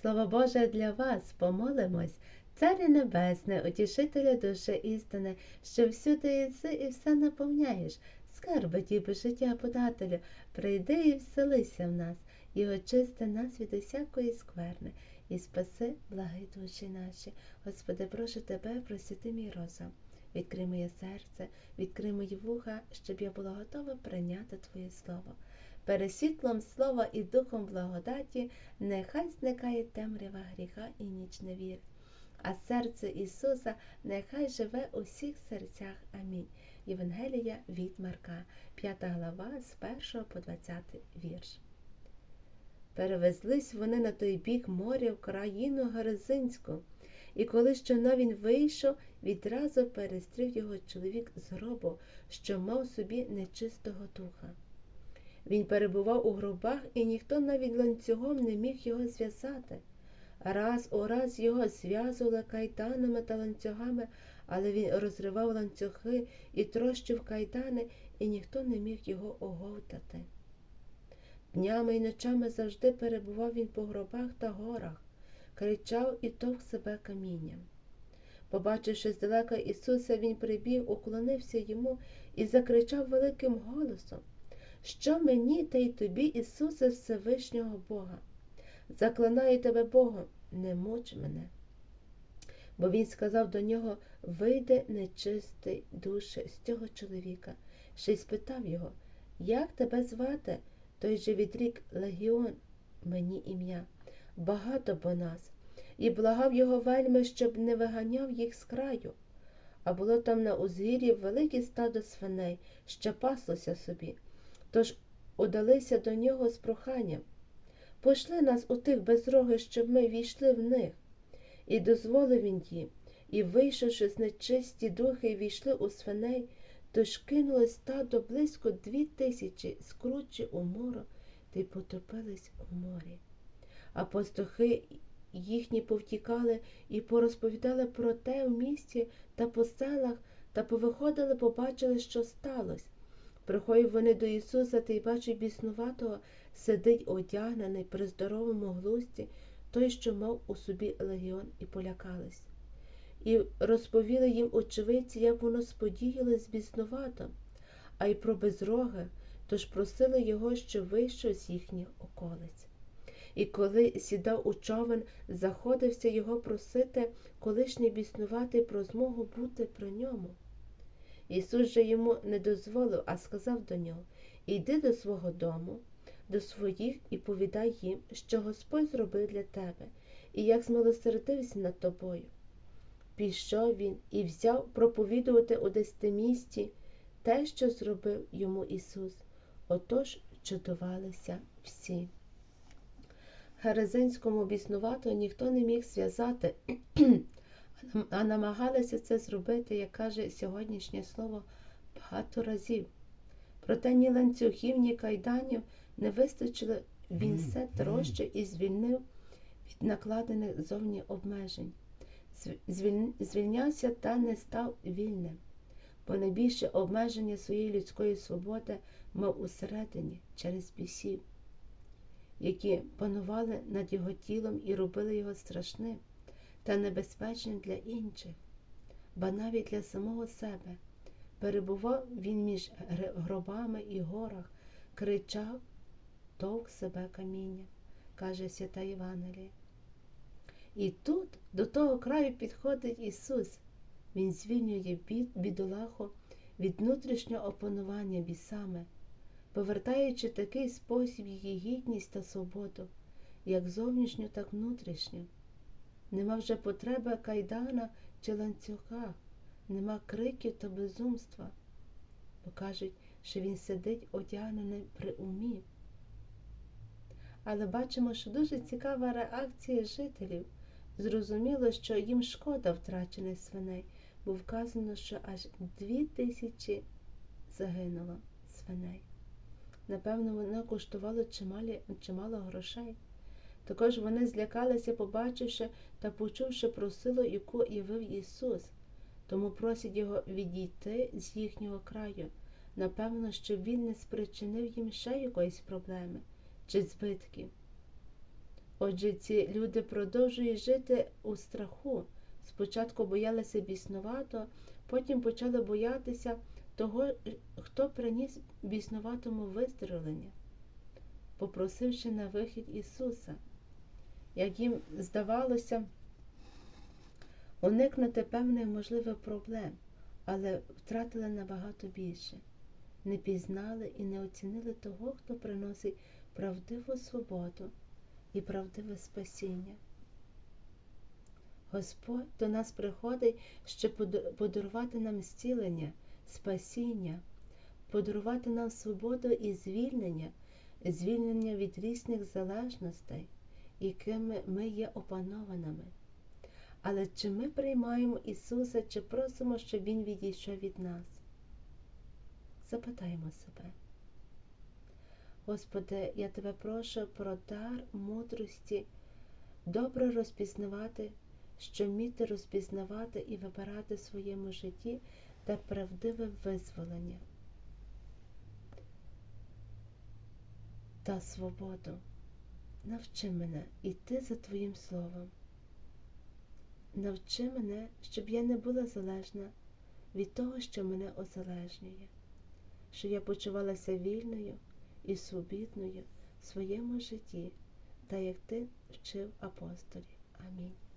Слово Боже для вас, помолимось, Царю Небесне, утішителя душі істини, що всюди єси і все наповняєш, скарби діби життя подателю, прийди і вселися в нас, і очисти нас від усякої скверни, і спаси, благи душі наші. Господи, прошу тебе, просвіти мій розум. Відкрий моє серце, відкрий мої вуха, щоб я була готова прийняти Твоє Слово. Перед світлом слова і духом благодаті нехай зникає темрява гріха і ніч невір. А серце Ісуса нехай живе у всіх серцях. Амінь. Євангелія від Марка, 5 глава з 1 по 20 вірш. Перевезлись вони на той бік моря в країну Гаризинську. І коли щойно він вийшов, відразу перестрів його чоловік з гробу, що мав собі нечистого духа. Він перебував у гробах, і ніхто навіть ланцюгом не міг його зв'язати. Раз у раз його зв'язували кайданами та ланцюгами, але він розривав ланцюги і трощив кайдани, і ніхто не міг його оговтати. Днями й ночами завжди перебував він по гробах та горах, кричав і товк себе камінням. Побачивши здалека Ісуса, він прибіг, уклонився йому і закричав великим голосом що мені та й тобі, Ісусе Всевишнього Бога. Заклинаю тебе Богом, не муч мене. Бо він сказав до нього вийде нечистий душе з цього чоловіка, ще й спитав його, як тебе звати? Той же відрік Легіон, мені ім'я, багато бо нас, і благав його вельми, щоб не виганяв їх з краю. А було там на узгір'ї велике стадо свиней, що паслося собі. Тож удалися до нього з проханням пошли нас у тих безроги, щоб ми війшли в них. І дозволив він їм, і, вийшовши з нечисті духи, війшли у свиней, тож кинулось стадо близько дві тисячі, скручі у моро, та й потопились у морі. А пастухи їхні повтікали і порозповідали про те в місті та по селах, та повиходили, побачили, що сталося. Приходять вони до Ісуса та й бачать біснуватого, сидить одягнений при здоровому глузді, той, що мав у собі легіон, і полякались. І розповіли їм очевидці, як воно сподіяло з біснуватим, а й про безроги, тож просили його, що вийшов з їхніх околиць. І коли сідав у човен, заходився його просити колишній біснуватий про змогу бути при ньому. Ісус же йому не дозволив, а сказав до нього Іди до свого дому, до своїх і повідай їм, що Господь зробив для тебе, і як змилосердився над тобою. Пішов він і взяв проповідувати у десятимісті те, що зробив йому Ісус. Отож чудувалися всі. Герезинському біснувато ніхто не міг зв'язати а намагалися це зробити, як каже сьогоднішнє слово, багато разів. Проте ні ланцюгів, ні кайданів не вистачило, він все трощив і звільнив від накладених зовні обмежень. Звільнявся та не став вільним, бо найбільше обмеження своєї людської свободи мав усередині через бісів, які панували над його тілом і робили його страшним та небезпечним для інших, ба навіть для самого себе. Перебував він між гробами і горах, кричав, товк себе каміння, каже свята Євангелія. І тут до того краю підходить Ісус. Він звільнює бідолаху від внутрішнього опанування бісами, повертаючи такий спосіб її гідність та свободу, як зовнішню, так внутрішню. Нема вже потреби кайдана чи ланцюга, нема криків та безумства, бо кажуть, що він сидить одягнений при умі. Але бачимо, що дуже цікава реакція жителів. Зрозуміло, що їм шкода втрачених свиней, бо вказано, що аж дві тисячі загинуло свиней. Напевно, воно коштувало чималі, чимало грошей. Також вони злякалися, побачивши та почувши про силу, яку явив Ісус, тому просять Його відійти з їхнього краю. Напевно, щоб Він не спричинив їм ще якоїсь проблеми чи збитків. Отже, ці люди продовжують жити у страху. Спочатку боялися біснувато, потім почали боятися того, хто приніс біснуватому виздоровлення, попросивши на вихід Ісуса. Як їм здавалося, уникнути певних можливих проблем, але втратили набагато більше, не пізнали і не оцінили того, хто приносить правдиву свободу і правдиве спасіння. Господь до нас приходить, щоб подарувати нам зцілення, спасіння, подарувати нам свободу і звільнення, звільнення від різних залежностей, якими ми є опанованими. Але чи ми приймаємо Ісуса, чи просимо, щоб Він відійшов від нас? Запитаємо себе. Господи, я тебе прошу про дар мудрості, добре розпізнавати, що вміти розпізнавати і вибирати в своєму житті та правдиве визволення та свободу. Навчи мене йти за Твоїм Словом. Навчи мене, щоб я не була залежна від того, що мене озалежнює, що я почувалася вільною і свобідною в своєму житті, та як ти вчив апостолів. Амінь.